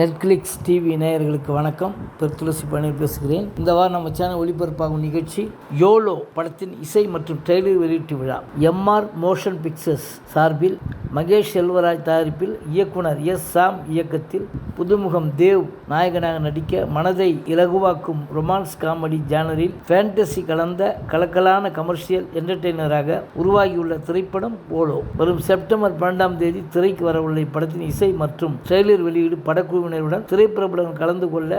Netflix TV நேயர்களுக்கு வணக்கம். பெருத்துளசி துளசி பணியில் பேசுகிறேன். இந்த வாரம் நம்ம சேனல் ஒளிபரப்பாகும் நிகழ்ச்சி யோலோ படத்தின் இசை மற்றும் ட்ரெய்லர் வெளியீட்டு விழா. எம்ஆர் மோஷன் பிக்சர்ஸ் சார்பில் மகேஷ் செல்வராஜ் தயாரிப்பில் இயக்குனர் எஸ் சாம் இயக்கத்தில் புதுமுகம் தேவ் நாயகனாக நடிக்க மனதை இலகுவாக்கும் ரொமான்ஸ் காமெடி ஜானரில் ஃபேண்டசி கலந்த கலக்கலான கமர்ஷியல் என்டர்டெய்னராக உருவாகியுள்ள திரைப்படம் ஓலோ. வரும் செப்டம்பர் பன்னெண்டாம் தேதி திரைக்கு வரவுள்ள இப்படத்தின் இசை மற்றும் ட்ரெய்லர் வெளியீடு படக்குழுவினருடன் திரைப்பிரபலங்கள் கலந்து கொள்ள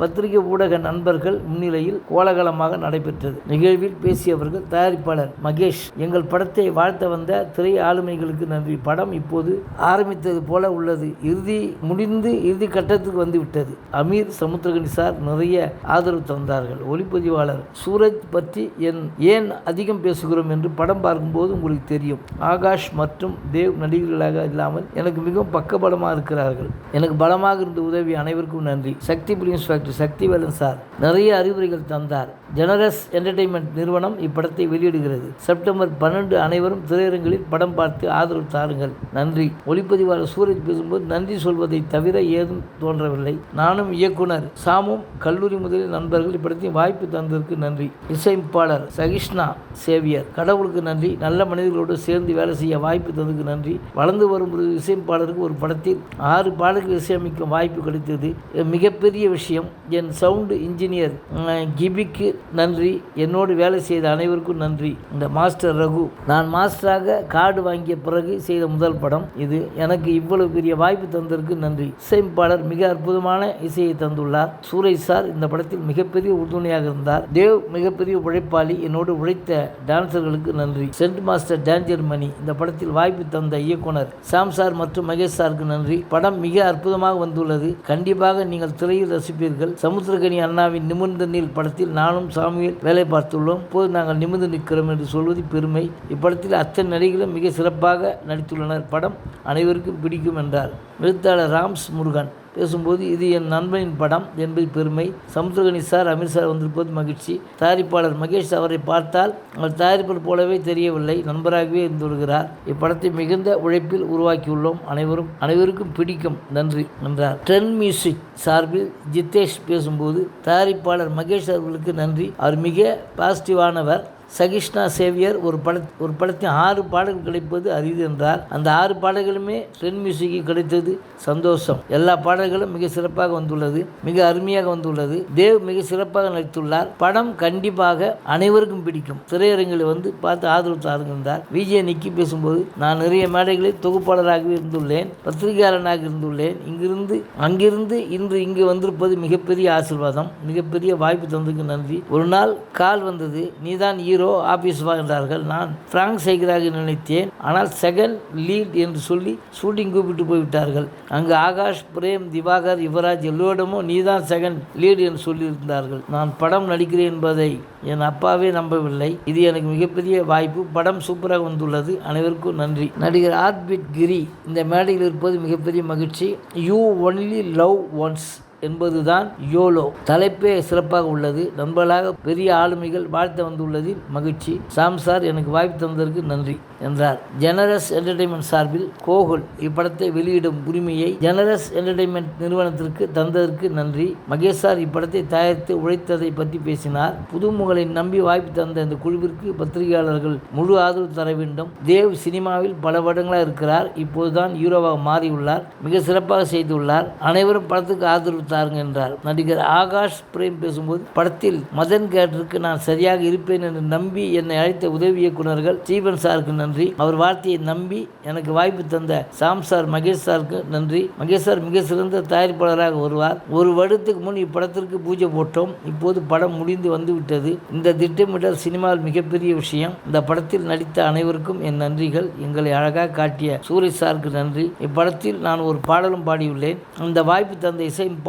பத்திரிகை ஊடக நண்பர்கள் முன்னிலையில் கோலாகலமாக நடைபெற்றது. நிகழ்வில் பேசியவர்கள் தயாரிப்பாளர் மகேஷ் எங்கள் படத்தை வாழ்த்த வந்த திரை ஆளுமைகளுக்கு நன்றி. படம் இப்போது ஆரம்பித்தது போல உள்ளது. இறுதி முடிந்து இறுதி கட்டத்துக்கு வந்துவிட்டது. அமீர் சமுத்திரகனி சார் நிறைய ஆதரவு தந்தார்கள். ஒளிப்பதிவாளர் சூரஜ் பற்றி என் ஏன் அதிகம் பேசுகிறோம் என்று படம் பார்க்கும்போது உங்களுக்கு தெரியும். ஆகாஷ் மற்றும் தேவ் நடிகர்களாக இல்லாமல் எனக்கு மிகவும் பக்கபலமாக இருக்கிறார்கள். எனக்கு பலமாக இருந்த உதவி அனைவருக்கும் நன்றி. Sakthi films factory Sakthivelan sir நிறைய அறிவுரைகள் தந்தார். ஜெனரஸ் என்டர்டெயின்மெண்ட் நிறுவனம் இப்படத்தை வெளியிடுகிறது. செப்டம்பர் பன்னெண்டு அனைவரும் திரையரங்களில் படம் பார்த்து ஆதரவு தாருங்கள். நன்றி. ஒளிப்பதிவாளர் சூரஜ் பேசும்போது நன்றி சொல்வதை தவிர ஏதும் தோன்றவில்லை. நானும் இயக்குனர் சாமும் கல்லூரி முதலில் நண்பர்கள் இப்படத்தையும் வாய்ப்பு தந்ததற்கு நன்றி. இசையமைப்பாளர் சகிஷ்ணா சேவியர் கடவுளுக்கு நன்றி. நல்ல மனிதர்களோடு சேர்ந்து வேலை செய்ய வாய்ப்பு தந்ததுக்கு நன்றி. வளர்ந்து வரும் ஒரு இசையமைப்பாளருக்கு ஒரு படத்தில் ஆறு பாடல்கள் இசையமைக்கும் வாய்ப்பு கிடைத்தது. மிகப்பெரிய விஷயம் என் சவுண்டு இன்ஜினியர் கிபிக்கு நன்றி. என்னோடு வேலை செய்த அனைவருக்கும் நன்றி. இந்த மாஸ்டர் ரகு நான் மாஸ்டராக கார்டு வாங்கிய பிறகு செய்த முதல் படம் இது. எனக்கு இவ்வளவு பெரிய வாய்ப்பு தந்ததற்கு நன்றி. இசையமைப்பாளர் மிக அற்புதமான இசையை தந்துள்ளார். சூரஜ் சார் இந்த படத்தில் மிகப்பெரிய உறுதுணையாக இருந்தார். தேவ் மிகப்பெரிய உழைப்பாளி. என்னோடு உழைத்த டான்சர்களுக்கு நன்றி. சென்ட் மாஸ்டர் டேஞ்சர் மணி இந்த படத்தில் வாய்ப்பு தந்த இயக்குனர் சாம் சார் மற்றும் மகேஷ் சாருக்கு நன்றி. படம் மிக அற்புதமாக வந்துள்ளது. கண்டிப்பாக நீங்கள் திரையில் ரசிப்பீர்கள். சமுத்திரகனி அண்ணாவின் நிமிர்ந்த நீர் படத்தில் நானும் சாமியில் வேலை பார்த்துள்ளோம். இப்போது நாங்கள் நிமிர்ந்து நிற்கிறோம் என்று சொல்வது பெருமை. இப்படத்தில் அத்தனை நடிகளும் மிக சிறப்பாக நடித்துள்ளனர். படம் அனைவருக்கும் பிடிக்கும் என்றார். எழுத்தாளர் ராம்ஸ் முருகன். பேசும்போது இது என் நண்பனின் படம் என்பது பெருமை. சமுத்திரகனி சார் அமீர் சார் வந்திருப்பது மகிழ்ச்சி. தயாரிப்பாளர் மகேஷ் அவரை பார்த்தால் அவர் தயாரிப்பர் போலவே தெரியவில்லை. நண்பராகவே வருகிறார் இப்படத்தை மிகுந்த உழைப்பில் உருவாக்கியுள்ளோம் அனைவரும். அனைவருக்கும் பிடிக்கும். நன்றி என்றார். ட்ரெண்ட் மியூசிக் சார்பில் ஜித்தேஷ் பேசும்போது தயாரிப்பாளர் மகேஷ் அவர்களுக்கு நன்றி. அவர் மிக பாசிட்டிவானவர் சகிஷ்ணா சேவியர் ஒரு பட ஒரு படத்தின் ஆறு பாடல்கள் கிடைப்பது அரிது என்றார். அந்த ஆறு பாடல்களுமே ட்ரெண்ட் மியூசிக்கு கிடைத்தது சந்தோஷம். எல்லா பாடல்களும் மிக சிறப்பாக வந்துள்ளது மிக அருமையாக வந்துள்ளது. தேவ் மிக சிறப்பாக நடித்துள்ளார். படம் கண்டிப்பாக அனைவருக்கும் பிடிக்கும். திரையரங்கில் வந்து பார்த்து ஆதரவு தாருகின்றார் என்றார். விஜய் நிக்கி பேசும்போது நான் நிறைய மேடைகளில் தொகுப்பாளராகவே இருந்துள்ளேன் பத்திரிகையாளனாக இருந்துள்ளேன். இங்கிருந்து அங்கிருந்து இன்று இங்கு வந்திருப்பது மிகப்பெரிய ஆசீர்வாதம் மிகப்பெரிய வாய்ப்பு தந்ததுக்கு நன்றி. ஒரு நாள் கால் வந்தது நீதான் ஹீரோ ஆபீஸ் வா என்றார்கள் நான் பிராங்க் செய்கிறாக நினைத்தேன். ஆனால் செகண்ட் லீட் என்று சொல்லி ஷூட்டிங் கூப்பிட்டு போய்விட்டார்கள். அங்கு ஆகாஷ் பிரேம் திவாகர் யுவராஜ் எல்லோரிடமும் நீதான் செகண்ட் லீட் என்று சொல்லியிருந்தார்கள். நான் படம் நடிக்கிறேன் என்பதை என் அப்பாவே நம்பவில்லை. இது எனக்கு மிகப்பெரிய வாய்ப்பு. படம் சூப்பராக வந்துள்ளது. அனைவருக்கும் நன்றி. நடிகர் ஆர்பிட் கிரி இந்த மேடையில் இருப்பது மிகப்பெரிய மகிழ்ச்சி. யூ ஒன்லி லவ் ஒன்ஸ் என்பதுதான் யோலோ. தலைப்பே சிறப்பாக உள்ளது. நண்பர்களாக பெரிய ஆளுமைகள் வாழ்த்த வந்துள்ளதில் மகிழ்ச்சி. சாம் சார் எனக்கு வாய்ப்பு தந்ததற்கு நன்றி என்றார். ஜெனரஸ் என்டர்டைன்மெண்ட் சார்பில் கோகுல் இப்படத்தை வெளியிடும் உரிமையை ஜெனரஸ் என்டர்டைன்மெண்ட் நிறுவனத்திற்கு தந்ததற்கு நன்றி. மகேஷ் சார் இப்படத்தை தயாரித்து உழைத்ததை பற்றி பேசினார். புதுமுகலை நம்பி வாய்ப்பு தந்த இந்த குழுவிற்கு பத்திரிகையாளர்கள் முழு ஆதரவு தர வேண்டும். தேவ் சினிமாவில் பல வருடங்களாக இருக்கிறார். இப்போதுதான் ஹீரோவாக மாறியுள்ளார். மிக சிறப்பாக செய்துள்ளார். அனைவரும் படத்துக்கு ஆதரவு தாருங்க என்றார். நடிகர் ஆகாஷ் பிரேம் பேசும்போது படத்தில் மதன் கேட்டருக்கு நான் சரியாக இருப்பேன் என்று நம்பி என்னை அழைத்த உதவி இயக்குனர்கள் ஸ்டீவன் சாருக்கு நன்றி. அவர் வார்த்தையை நம்பி எனக்கு வாய்ப்பு தந்த சாம் சார் மகேஷ் சாருக்கு நன்றி. மகேஷ் சார் மிக சிறந்த தயாரிப்பாளராக வருவார். ஒரு வருடத்துக்கு முன் இப்படத்திற்கு பூஜை போட்டோம். இப்போது படம் முடிந்து வந்துவிட்டது. இந்த திட்டமிடல் சினிமாவில் மிகப்பெரிய விஷயம். இந்த படத்தில் நடித்த அனைவருக்கும் என் நன்றிகள். எங்களை அழகாக காட்டிய சூரஜ் சாருக்கு நன்றி. இப்படத்தில் நான் ஒரு பாடலும் பாடியுள்ளேன். அந்த வாய்ப்பு தந்த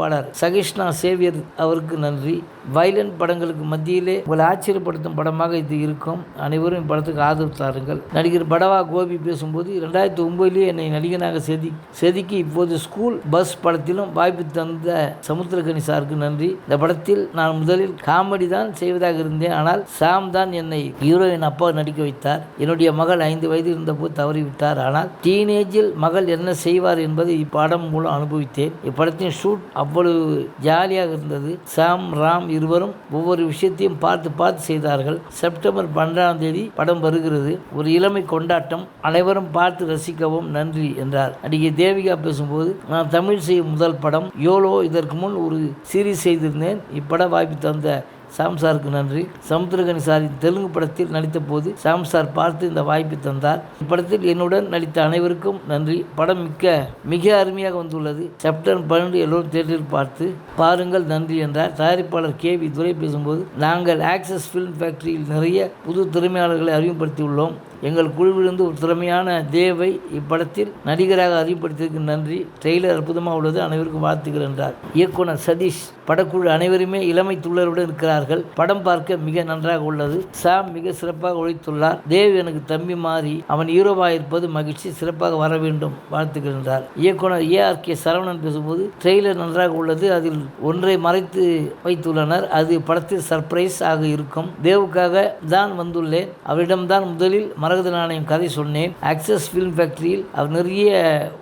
இசையமைப்பாளர் தயாரிப்பாளர் சகிஷ்ணா சேவியர் அவருக்கு நன்றி. வைலன் படங்களுக்கு மத்தியிலே உங்களை ஆச்சரியப்படுத்தும் படமாக இது இருக்கும். அனைவரும் இப்படத்துக்கு ஆதரவு தாருங்கள். நடிகர் படவா கோபி பேசும்போது ரெண்டாயிரத்தி ஒன்பதுலேயே என்னை நடிகனாக செதி செதுக்கி இப்போது ஸ்கூல் பஸ் படத்திலும் வாய்ப்பு தந்த சமுத்திரகனி சாருக்கு நன்றி. இந்த படத்தில் நான் முதலில் காமெடி தான் செய்வதாக இருந்தேன். ஆனால் சாம் தான் என்னை ஹீரோயின் அப்பா நடிக்க வைத்தார். என்னுடைய மகள் ஐந்து வயது இருந்தபோது தவறிவிட்டார். ஆனால் டீனேஜில் மகள் என்ன செய்வார் என்பதை இப்படம் மூலம் அனுபவித்தேன். இப்படத்தின் ஷூட் அவ்வளவு ஜாலியாக இருந்தது. சாம் ராம் இருவரும் ஒவ்வொரு விஷயத்தையும் பார்த்து பார்த்து செய்தார்கள். செப்டம்பர் பன்னெண்டாம் தேதி படம் வருகிறது. ஒரு இளமை கொண்டாட்டம். அனைவரும் பார்த்து ரசிக்கவும் நன்றி என்றார். நடிகை தேவிகா பேசும்போது நான் தமிழ் செய்யும் முதல் படம். யோலோ இதற்கு முன் ஒரு சீரீஸ் செய்திருந்தேன். இப்பட வாய்ப்பு தந்த சாம் சாருக்கு நன்றி. சமுத்திரகனி சாரின் தெலுங்கு படத்தில் நடித்த போது சாம் சார் பார்த்து இந்த வாய்ப்பை தந்தார். இப்படத்தில் என்னுடன் நடித்த அனைவருக்கும் நன்றி. படம் மிக்க மிக அருமையாக வந்துள்ளது. செப்டம்பர் பன்னெண்டு எல்லோரும் தேட்டரில் பார்த்து பாருங்கள் நன்றி என்றார். தயாரிப்பாளர் கே வி துரை பேசும்போது நாங்கள் ஆக்சஸ் ஃபிலிம் ஃபேக்டரியில் நிறைய புது திறமையாளர்களை அறிமுகப்படுத்தியுள்ளோம். எங்கள் குழுவிலிருந்து ஒரு திறமையான தேவை இப்படத்தில் நடிகராக அறிவுப்படுத்தியதுக்கு நன்றி. ட்ரெய்லர் அற்புதமாக உள்ளது. அனைவருக்கும் வாழ்த்துக்கள் என்றார். இயக்குனர் சதீஷ் படக்குழு அனைவருமே இளமை துள்ளருடன் இருக்கிறார்கள். படம் பார்க்க மிக நன்றாக உள்ளது. சாம் மிக சிறப்பாக உழைத்துள்ளார் தேவ் எனக்கு தம்பி மாறி அவன் ஹீரோவாக இருப்பது மகிழ்ச்சி. சிறப்பாக வர வேண்டும். வாழ்த்துக்கள் என்றார். இயக்குனர் ஏ ஆர் கே சரவணன் பேசும்போது ட்ரெய்லர் நன்றாக உள்ளது. அதில் ஒன்றை மறைத்து வைத்துள்ளனர். அது படத்தில் சர்ப்ரைஸ் ஆக இருக்கும். தேவுக்காக தான் வந்துள்ளேன். அவரிடம்தான் முதலில் மரகத நாணயம் கதை சொன்னேன். ஆக்சஸ் ஃபிலிம் ஃபேக்டரியில் அவர் நிறைய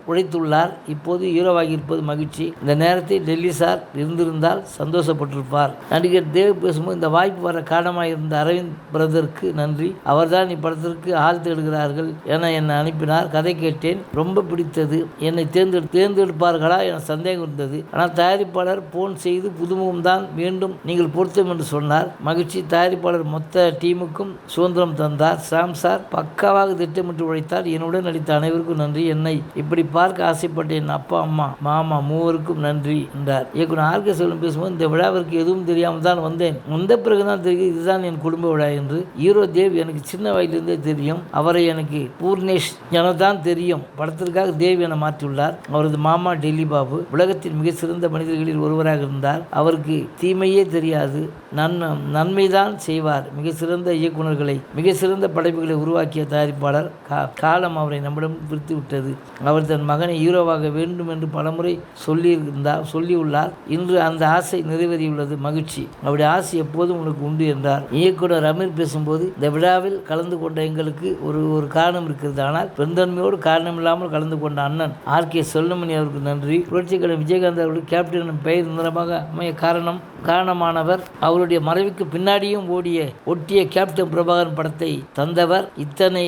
உழைத்துள்ளார். இப்போது ஹீரோவாகி இருப்பது மகிழ்ச்சி. இந்த நேரத்தில் டெல்லி சார் இருந்திருந்தால் சந்தோஷப்பட்டிருப்பார். நடிகர் தேவ் பேசும்போது இந்த வாய்ப்பு வர காரணமாக இருந்த அரவிந்த் பிரதருக்கு நன்றி. அவர்தான் இப்படத்திற்கு ஆள் தேடுகிறார்கள் என என்னை அனுப்பினார். கதை கேட்டேன். ரொம்ப பிடித்தது. என்னை தேர்ந்தெடு தேர்ந்தெடுப்பார்களா என சந்தேகம் இருந்தது. ஆனால் தயாரிப்பாளர் போன் செய்து புதுமுகம் தான் மீண்டும் நீங்கள் பொருத்தம் என்று சொன்னார். மகிழ்ச்சி தயாரிப்பாளர் மொத்த டீமுக்கும் சுதந்திரம் தந்தார். சாம் சார் பக்காவாக திட்டமிட்டு உழைத்தார் என்னுடன் நடித்த அனைவருக்கும் நன்றி. என்னை இப்படி பார்க்க ஆசைப்பட்ட என் அப்பா அம்மா மாமா மூவருக்கும் நன்றி என்றார். இயக்குனர் ஆர்கே செல்வம் பேசும்போது இந்த விழாவிற்கு எதுவும் தெரியாமல் தான் வந்தேன். வந்த பிறகுதான் தெரியும் இதுதான் என் குடும்ப விழா என்று. ஹீரோ தேவ் எனக்கு சின்ன வயதிலிருந்தே தெரியும். அவரை எனக்கு பூர்ணேஷ் என தான் தெரியும். படத்திற்காக தேவ் என மாற்றியுள்ளார். அவரது மாமா டெல்லி பாபு உலகத்தின் மிக சிறந்த மனிதர்களில் ஒருவராக இருந்தார். அவருக்கு தீமையே தெரியாது. நன்மை நன்மைதான் செய்வார். மிக சிறந்த இயக்குனர்களை மிக சிறந்த படைப்புகளை உருவாக்கிய தயாரிப்பாளர் கா காலம் அவரை நம்மிடம் பிரித்து விட்டது. அவர் தன் மகனை ஹீரோவாக வேண்டும் என்று பலமுறை சொல்லியிருந்தார் சொல்லியுள்ளார். இன்று அந்த ஆசை நிறைவேறியுள்ளது மகிழ்ச்சி. அவருடைய ஆசை எப்போதும் உனக்கு உண்டு என்றார். இயக்குனர் அமீர் பேசும்போது இந்த விழாவில் கலந்து கொண்ட எங்களுக்கு ஒரு ஒரு காரணம் இருக்கிறது. ஆனால் பெருந்தன்மையோடு காரணம் இல்லாமல் கலந்து கொண்ட அண்ணன் ஆர் கே செல்லுமணி அவருக்கு நன்றி. புரட்சிக்கலை விஜயகாந்த் அவர்கள் கேப்டன் பெயர் நிரமாக அமைய காரணம் காரணமானவர். அவருடைய மறைவுக்கு பின்னாடியும் ஓடிய ஒட்டிய கேப்டன் பிரபாகரன் படத்தை தந்தவர். இத்தனை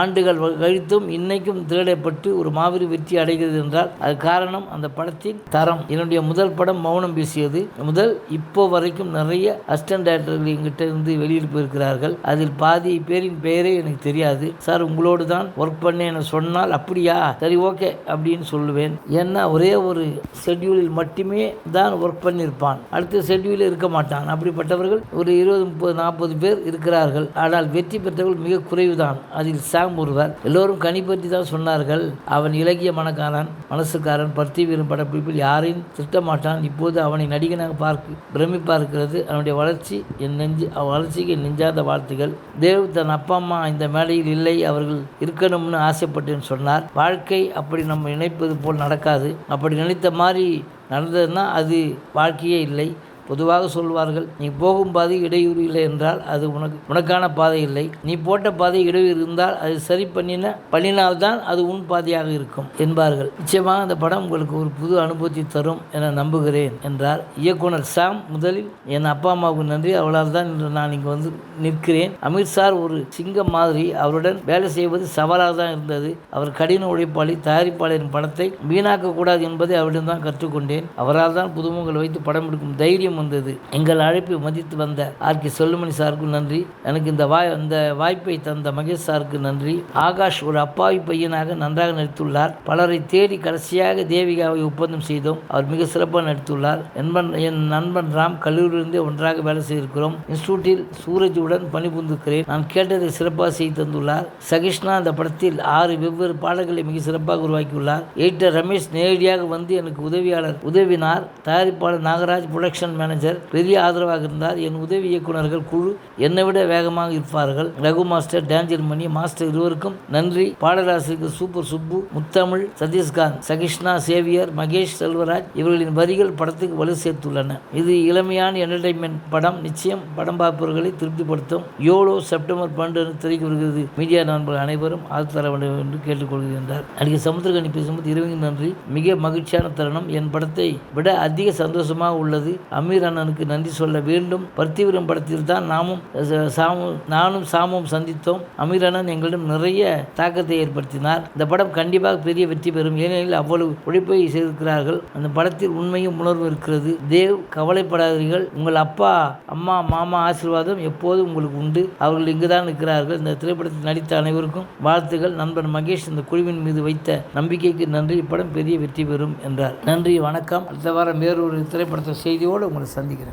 ஆண்டுகள் கழித்தும் இன்னைக்கும் தேடப்பட்டு ஒரு மாபெரும் வெற்றி அடைகிறது என்றால் அது காரணம் அந்த படத்தின் தரம். என்னுடைய முதல் படம் மௌனம் பேசியது. முதல் இப்போ வரைக்கும் நிறைய அசிஸ்டன்ட் டைரக்டர்கள் எங்கிட்ட இருந்து வெளியில் போயிருக்கிறார்கள் அதில் பாதி பேரின் பெயரே எனக்கு தெரியாது. சார் உங்களோடு தான் ஒர்க் பண்ணேன் என சொன்னால் அப்படியா? சரி ஓகே அப்படின்னு சொல்லுவேன். ஏன்னா ஒரே ஒரு ஷெட்யூலில் மட்டுமே தான் ஒர்க் பண்ணியிருப்பான். அடுத்த ஷெட்யூலில் இருக்க மாட்டான். அப்படிப்பட்டவர்கள் ஒரு இருபது முப்பது நாற்பது பேர் இருக்கிறார்கள். ஆனால் வெற்றி பெற்றவர்கள் மிக குறைவுதான். அதில் சாம் ஒருவர் எல்லோரும் கனி பற்றி தான் சொன்னார்கள். அவன் இலக்கிய மனக்காரன் மனசுக்காரன் பருத்தி வீரன் படப்பிடிப்பில் யாரையும் திட்டமாட்டான். இப்போது அவனை நடிகனாக பார்க்க பிரமிப்பாக இருக்கிறது அவனுடைய வளர்ச்சி என் நெஞ்சு அவன் வளர்ச்சிக்கு நெஞ்சாத வாழ்த்துகள் தேவ் தன் அப்பா அம்மா இந்த மேடையில் இல்லை அவர்கள் இருக்கணும்னு ஆசைப்பட்டேன்னு சொன்னார். வாழ்க்கை அப்படி நம்ம நினைப்பது போல் நடக்காது. அப்படி நினைத்த மாதிரி நடந்ததுன்னா அது வாழ்க்கையே இல்லை. பொதுவாக சொல்வார்கள் நீ போகும் பாதை இடையூறு இல்லை என்றால் அது உனக்கு உனக்கான பாதை இல்லை. நீ போட்ட பாதை இடையூறு இருந்தால் அது சரி பண்ணின பண்ணினால்தான் அது உன் பாதையாக இருக்கும் என்பார்கள். நிச்சயமாக அந்த படம் உங்களுக்கு ஒரு புது அனுபவத்தை தரும் என நம்புகிறேன் என்றார் இயக்குனர் சாம் முதலில். என் அப்பா அம்மாவுக்கு நன்றி. அவளால் தான் இன்று நான் இங்கே வந்து நிற்கிறேன். அமித் சார் ஒரு சிங்கம் மாதிரி அவருடன் வேலை செய்வது சவாலாக தான் இருந்தது. அவர் கடின உழைப்பாளி தயாரிப்பாளரின் படத்தை வீணாக்கக்கூடாது என்பதை அவரிடம் தான் கற்றுக்கொண்டேன். அவரால் தான் புதுமுகங்கள் வைத்து படம் எடுக்கும் தைரியம் மீண்டும் வந்தது. எங்கள் அழைப்பை மதித்து வந்த ஆர். கே. செல்லுமணி சாருக்கும் நன்றி. எனக்கு இந்த வாய் இந்த வாய்ப்பை தந்த மகேஷ் சாருக்கு நன்றி. ஆகாஷ் ஒரு அப்பாவி பையனாக நன்றாக நடித்துள்ளார். பலரை தேடி கடைசியாக தேவிகாவை ஒப்பந்தம் செய்தோம். அவர் மிக சிறப்பாக நடித்துள்ளார். என்பன் என் நண்பன் ராம் கல்லூரியிலிருந்து ஒன்றாக வேலை செய்திருக்கிறோம். இன்ஸ்டியூட்டில் சூரஜுடன் பணிபுரிந்திருக்கிறேன். நான் கேட்டதை சிறப்பாக செய்து தந்துள்ளார். சகிஷ்ணா அந்த படத்தில் ஆறு வெவ்வேறு பாடல்களை மிக சிறப்பாக உருவாக்கியுள்ளார். எயிட்டர் ரமேஷ் நேரடியாக வந்து எனக்கு உதவியாளர் உதவினார். தயாரிப்பாளர் நாகராஜ் புரொடக்ஷன் மேனேஜர் பெரிய ஆதரவாக இருந்தார். என் உதவி இயக்குநர்கள் குழு என்னை விட வேகமாக இருப்பார்கள். Raghu master danger Mani master இருவருக்கும் நன்றி. பாடலாசிரியருக்கு சூப்பர் சுப்பு முத்தமிழ் சதீஷ்காந்த் சகிஷ்ணா சேவியர் மகேஷ் செல்வராஜ் இவர்களின் வரிகள் படத்துக்கு வலு சேர்த்துள்ளன. இது இளமையான என்டர்டைன்மெண்ட் படம். நிச்சயம் படம் பார்ப்பவர்களை திருப்திப்படுத்தும். யோலோ செப்டம்பர் பன்னெண்டு திரைக்கு வருகிறது. மீடியா நண்பர்கள் அனைவரும் ஆதரவு தர வேண்டும் என்று கேட்டுக்கொள்கின்றார் நடிகர் சமுத்திரகனி பேசும்போது இரவு நன்றி. மிக மகிழ்ச்சியான தருணம். என் படத்தை விட அதிக சந்தோஷமாக உள்ளது. அமீர் அண்ணனுக்கு நன்றி சொல்ல வேண்டும். பர்த்திவீரம் படத்தில் தான் நாமும் சாமு சாமும் நானும் சாமும் சந்தித்தோம். அமீர் அண்ணன் எங்களிடம் நிறைய தாக்கத்தை ஏற்படுத்தினார். இந்த படம் கண்டிப்பாக பெரிய வெற்றி பெறும். ஏனெனில் அவ்வளவு உழைப்பை செய்திருக்கிறார்கள். அந்த படத்தில் உண்மையும் உணர்வு இருக்கிறது. தேவ் கவலைப்படாதீர்கள். உங்கள் அப்பா அம்மா மாமா ஆசீர்வாதம் எப்போதும் உங்களுக்கு உண்டு. அவர்கள் இங்குதான் இருக்கிறார்கள். இந்த திரைப்படத்தில் நடித்த அனைவருக்கும் வாழ்த்துகள். நண்பர் மகேஷ் இந்த குழுவின் மீது வைத்த நம்பிக்கைக்கு நன்றி. இப்படம் பெரிய வெற்றி பெறும் என்றார். நன்றி வணக்கம். அடுத்த வாரம் வேறொரு திரைப்படத்தை செய்தியோடு உங்களை சந்திக்கிறேன்.